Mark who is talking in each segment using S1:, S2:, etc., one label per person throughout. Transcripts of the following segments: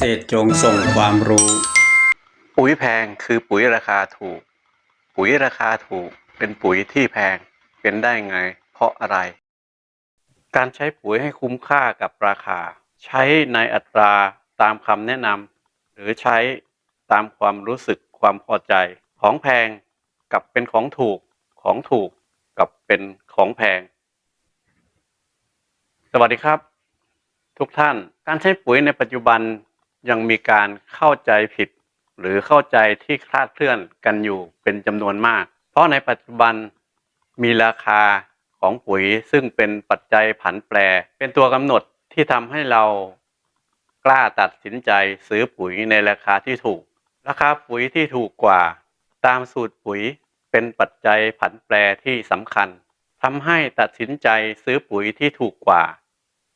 S1: ษตรจงส่งความรู้
S2: ปุ๋ยแพงคือปุ๋ยราคาถูก ปุ๋ยราคาถูก เป็นปุ๋ยที่แพงเป็นได้ไง เพราะอะไร การใช้ปุ๋ยให้คุ้มค่ากับราคา ใช้ในอัตราตามคำแนะนำหรือใช้ตามความรู้สึกความพอใจ ของแพงกับเป็นของถูกของถูกกับเป็นของแพง สวัสดีครับ ทุกท่านการใช้ปุ๋ยในปัจจุบัน ยังมีการเข้าใจผิด หรือเข้าใจที่คลาดเคลื่อนกันอยู่เป็นจำนวนมาก เพราะในปัจจุบันมีราคาของปุ๋ยซึ่งเป็นปัจจัยผันแปร เป็นตัวกำหนดที่ทำให้เรากล้าตัดสินใจซื้อปุ๋ยในราคาที่ถูก ราคาปุ๋ยที่ถูกกว่า ตามสูตรปุ๋ยเป็นปัจจัยผันแปรที่สำคัญทำให้ตัดสินใจซื้อปุ๋ยที่ถูกกว่า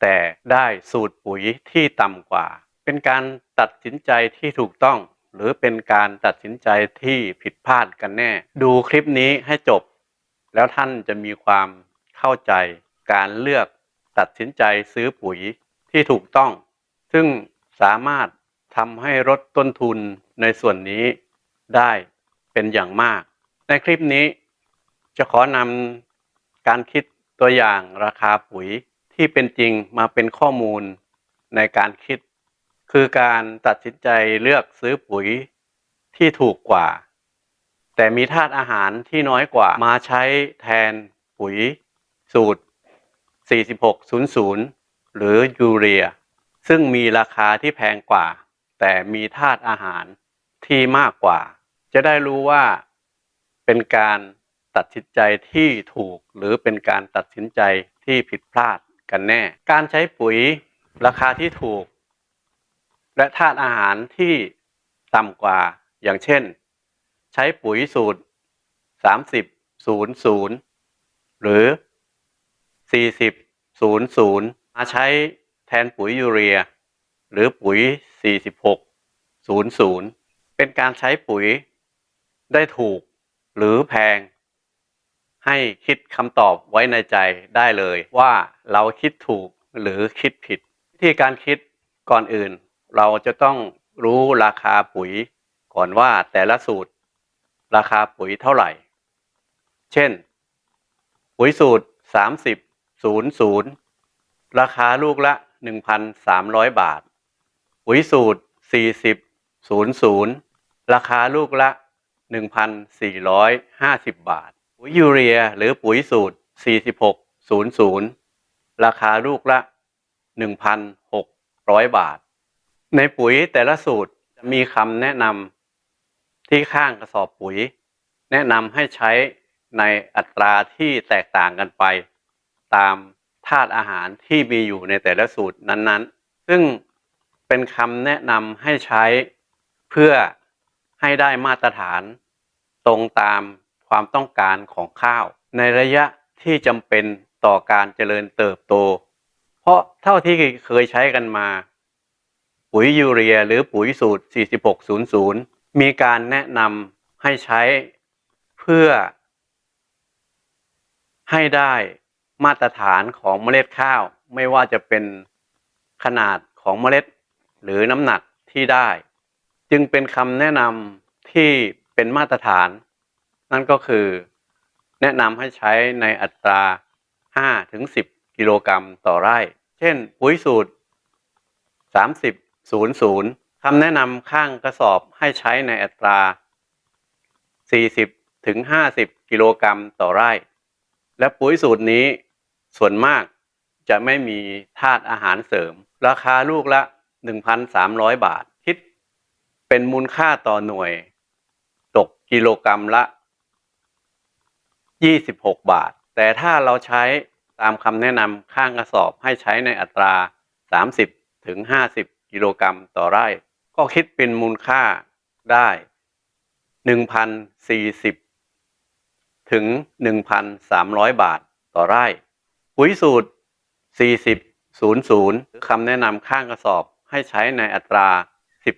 S2: แต่ได้สูตรปุ๋ยที่ต่ำกว่า เป็นการตัดสินใจที่ถูกต้อง หรือเป็นการตัดสินใจที่ผิดพลาดกันแน่ ดูคลิปนี้ให้จบ แล้วท่านจะมีความเข้าใจการเลือกตัดสินใจซื้อปุ๋ยที่ถูกต้อง ซึ่งสามารถทำให้ลดต้นทุนในส่วนนี้ได้เป็นอย่างมาก ในคลิปนี้จะขอนำการคิดตัวอย่างราคาปุ๋ยที่เป็นจริงมาเป็นข้อมูลในการคิด คือการตัดสินใจเลือกซื้อปุ๋ยที่ถูกกว่า แต่มีธาตุอาหารที่น้อยกว่า มาใช้แทนปุ๋ยสูตร 4600 หรือยูเรีย ซึ่งมีราคาที่แพงกว่า แต่มีธาตุอาหารที่มากกว่า จะได้รู้ว่าเป็นการตัดสินใจที่ถูกหรือเป็นการตัดสินใจที่ผิดพลาดกันแน่ การใช้ปุ๋ยราคาที่ถูก และธาตุอาหารที่ต่ำกว่าอย่างเช่น ใช้ปุ๋ยสูตร 30 00 หรือ 40 00 มาใช้แทนปุ๋ยยูเรีย หรือปุ๋ย 46 00 เป็นการใช้ปุ๋ยได้ถูกหรือแพง ให้คิดคำตอบไว้ในใจได้เลยว่าเราคิดถูกหรือคิดผิด วิธีการคิดก่อนอื่น เราจะต้องรู้ราคาปุ๋ยก่อนว่าแต่ละสูตร ราคาปุ๋ยเท่าไหร่ เช่น ปุ๋ยสูตร 30 00 ราคาลูกละ 1,300 บาท ปุ๋ยสูตร 40 00 ราคาลูกละ 1,450 บาท ปุ๋ยยูเรียหรือปุ๋ยสูตร 46 00 ราคาลูกละ 1,600 บาท ในปุ๋ยแต่ละสูตรจะมีคำแนะนำที่ข้างกระสอบปุ๋ย แนะนำให้ใช้ในอัตราที่แตกต่างกันไป ตามธาตุอาหารที่มีอยู่ในแต่ละสูตรนั้นๆ ซึ่งเป็นคำแนะนำให้ใช้เพื่อให้ได้มาตรฐานตรงตามความต้องการของข้าว ในระยะที่จำเป็นต่อการเจริญเติบโต เพราะเท่าที่เคยใช้กันมา ปุ๋ยยูเรีย หรือปุ๋ยสูตร 4600 มีการแนะนำให้ใช้เพื่อ ให้ได้มาตรฐานของเมล็ดข้าว ไม่ว่าจะเป็นขนาดของเมล็ด หรือน้ำหนักที่ได้ จึงเป็นคำแนะนำที่เป็นมาตรฐาน นั่นก็คือ แนะนำให้ใช้ในอัตรา 5-10 กิโลกรัมต่อไร่ เช่นปุ๋ยสูตร 30 00คำแนะนำข้างกระสอบให้ใช้ในอัตรา 40ถึง50 กิโลกรัมต่อไร่ และปุ๋ยสูตรนี้ส่วนมากจะไม่มีธาตุอาหารเสริม ราคาลูกละ 1,300 บาท คิดเป็นมูลค่าต่อหน่วย ตกกิโลกรัมละ 26 บาท แต่ถ้าเราใช้ตามคำแนะนำข้างกระสอบให้ใช้ในอัตรา 30ถึง50 กิโลกรัมต่อไร่ ก็คิดเป็นมูลค่าได้1,040ถึง1,300บาทต่อไร่ ปุ๋ยสูตร40 00คำแนะนำข้างกระสอบให้ใช้ในอัตรา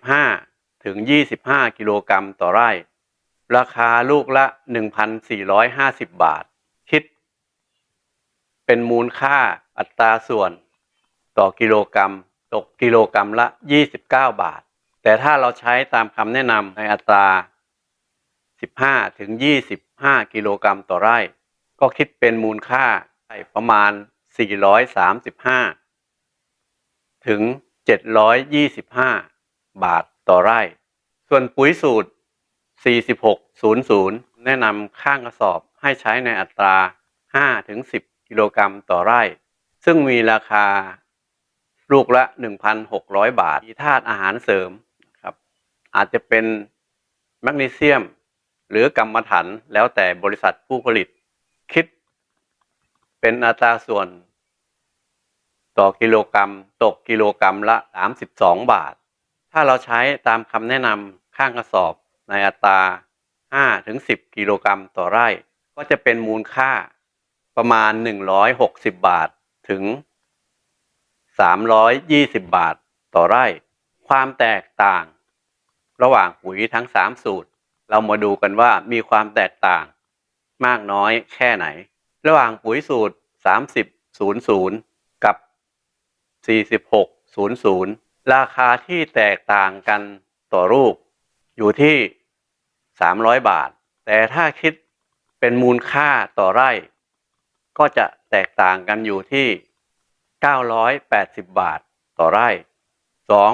S2: 15ถึง25กิโลกรัมต่อไร่ ราคาลูกละ1,450บาท คิด เป็นมูลค่าอัตราส่วนต่อกิโลกรัม ตกกิโลกรรัมละ 29 บาท แต่ถ้าเราใช้ตามคำแนะนำในอัตรา 15 ถึง 25 กิโลกรรัมต่อไร่ ก็คิดเป็นมูลค่าประมาณ 435 ถึง 725 บาทต่อไร่ ส่วนปุ๋ยสูตร 4600 แนะนำข้างกระสอบให้ใช้ในอัตรา 5 ถึง 10 กิโลกรรัมต่อไร่ ซึ่งมีราคา ลูกละ 1,600 บาท มีธาตุอาหารเสริมครับ อาจจะเป็นแมกนีเซียม หรือกรรมฐานแล้วแต่บริษัทผู้ผลิต คิดเป็นอัตราส่วน ต่อกิโลกรรัม ตกกิโลกรรัมละ 32 บาท ถ้าเราใช้ตามคำแนะนำข้างกระสอบในอัตรา5ถึง10 กิโลกรรัมต่อไร่ ก็จะเป็นมูลค่าประมาณ 160 บาทถึง 320 บาทต่อไร่ ความแตกต่าง ระหว่างปุ๋ยทั้ง 3 สูตร เรามาดูกันว่ามีความแตกต่าง มากน้อยแค่ไหน ระหว่างปุ๋ยสูตร 3000 กับ 4600 ราคาที่แตกต่างกันต่อรูปอยู่ที่ 300 บาท แต่ถ้าคิดเป็นมูลค่าต่อไร่ ก็จะแตกต่างกันอยู่ที่ 980 บาทต่อไร่ 2.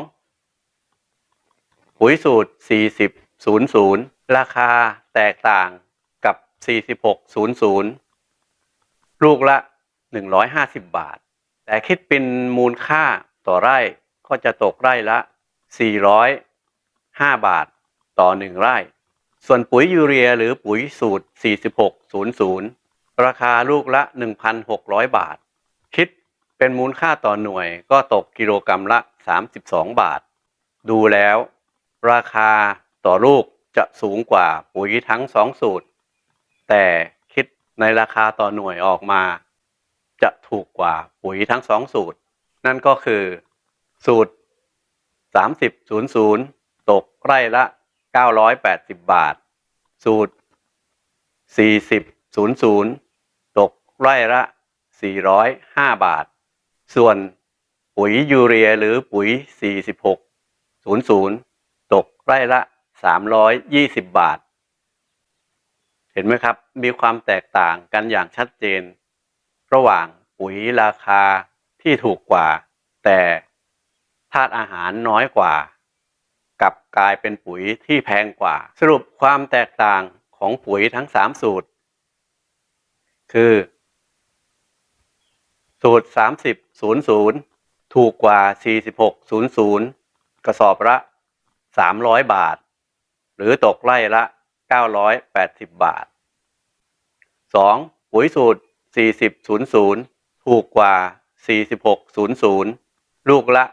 S2: ปุ๋ยสูตร 4000 ราคาแตกต่างกับ 4600 ลูกละ 150 บาท แต่คิดเป็นมูลค่าต่อไร่ก็จะตกไร่ละ 405 บาทต่อ 1 ไร่ ส่วนปุ๋ยยูเรียหรือปุ๋ยสูตร 4600 ราคาลูกละ 1,600 บาท คิด เป็นมูลค่าต่อหน่วยก็ตกกิโลกรรัมละ 32 บาท ดูแล้ว ราคาต่อลูกจะสูงกว่าปุ๋ยทั้งสองสูตร แต่คิดในราคาต่อหน่วยออกมา จะถูกกว่าปุ๋ยทั้งสองสูตร นั่นก็คือสูตร 3000 ตกไร่ละ 980 บาท สูตร 4000 ตกไร่ละ 405 บาท ส่วนปุ๋ยยูเรียหรือปุ๋ย 4600 ตกไร่ละ 320 บาท เห็นไหมครับ มีความแตกต่างกันอย่างชัดเจน ระหว่างปุ๋ยราคาที่ถูกกว่า แต่ธาตุอาหารน้อยกว่า กับกลายเป็นปุ๋ยที่แพงกว่า สรุปความแตกต่างของปุ๋ยทั้ง 3 สูตร คือ สูตร 3000 ถูกกว่า 4600 กระสอบละ 300 บาท หรือตกไร่ละ 980 บาท 2. ปุ๋ยสูตร 4000 ถูกกว่า 4600 ลูกละ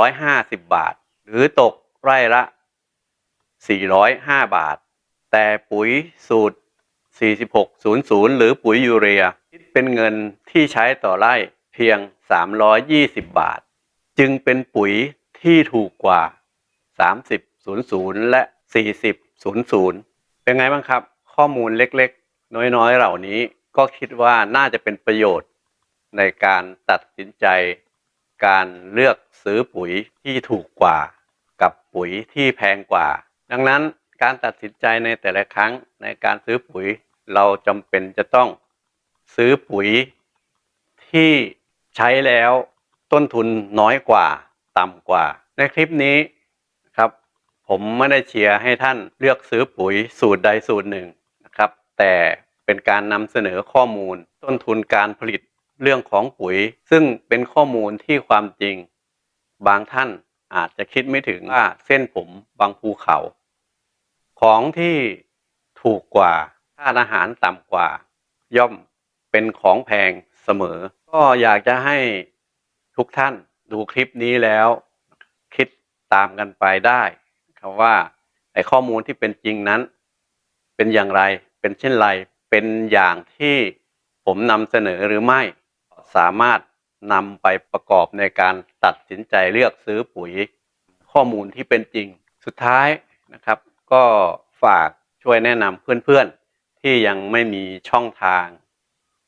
S2: 150 บาท หรือตกไร่ละ 405 บาท แต่ปุ๋ยสูตร 4600 หรือปุ๋ยยูเรีย คิดเป็นเงินที่ใช้ต่อไร่เพียง 320 บาท จึงเป็นปุ๋ยที่ถูกกว่า 3000 และ 4000 เป็นไงบ้างครับ ข้อมูลเล็กๆ น้อยๆ เหล่านี้ก็คิดว่าน่าจะเป็นประโยชน์ ในการตัดสินใจ การเลือกซื้อปุ๋ยที่ถูกกว่า กับปุ๋ยที่แพงกว่า ดังนั้นการตัดสินใจในแต่ละครั้งในการซื้อปุ๋ยเราจำเป็นจะต้อง ซื้อปุ๋ยที่ใช้แล้วต้นทุนน้อยกว่าต่ำกว่า ในคลิปนี้ครับ ผมไม่ได้เชียร์ให้ท่านเลือกซื้อปุ๋ยสูตรใดสูตรหนึ่งนะครับ แต่เป็นการนำเสนอข้อมูล ต้นทุนการผลิตเรื่องของปุ๋ย ซึ่งเป็นข้อมูลที่ความจริง บางท่านอาจจะคิดไม่ถึงว่าเส้นผมบางภูเขา ของที่ถูกกว่าค่าอาหารต่ำกว่า ย่อม เป็นของแพงเสมอ ก็อยากจะให้ทุกท่านดูคลิปนี้แล้ว คิดตามกันไปได้ครับว่าไอ้ข้อมูลที่เป็นจริงนั้น เป็นอย่างไรเป็นเช่นไรเป็นอย่างที่ผมนำเสนอหรือไม่ สามารถนำไปประกอบในการตัดสินใจเลือกซื้อปุ๋ย ข้อมูลที่เป็นจริง สุดท้ายนะครับ ก็ฝากช่วยแนะนำเพื่อนๆ ที่ยังไม่มีช่องทาง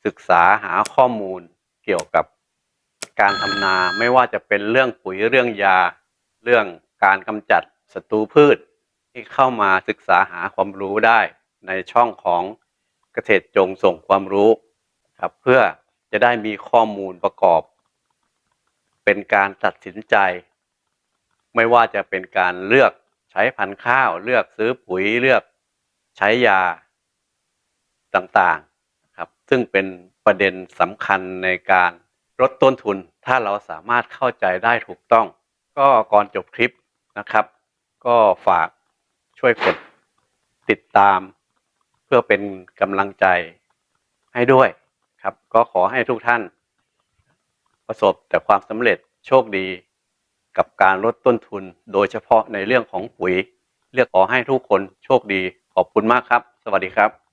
S2: ศึกษาหาข้อมูลเกี่ยวกับการทำนาไม่ว่าจะเป็นเรื่องปุ๋ยเรื่องยา เรื่องการกำจัดศัตรูพืช ที่เข้ามาศึกษาหาความรู้ได้ในช่องของเกษตรจงส่งความรู้ครับเพื่อจะได้มีข้อมูลประกอบ เป็นการตัดสินใจ ไม่ว่าจะเป็นการเลือกใช้พันธุ์ข้าว เลือกซื้อปุ๋ยเลือกใช้ยาต่างๆ ซึ่งเป็นประเด็นสำคัญในการลดต้นทุน ถ้าเราสามารถเข้าใจได้ถูกต้อง ก็ก่อนจบคลิปนะครับ ก็ฝากช่วยกดติดตาม เพื่อเป็นกำลังใจให้ด้วยครับ ก็ขอให้ทุกท่าน ประสบแต่ความสำเร็จโชคดีกับการลดต้นทุน โดยเฉพาะในเรื่องของปุ๋ย เรียกขอให้ทุกคนโชคดี ขอบคุณมากครับ สวัสดีครับ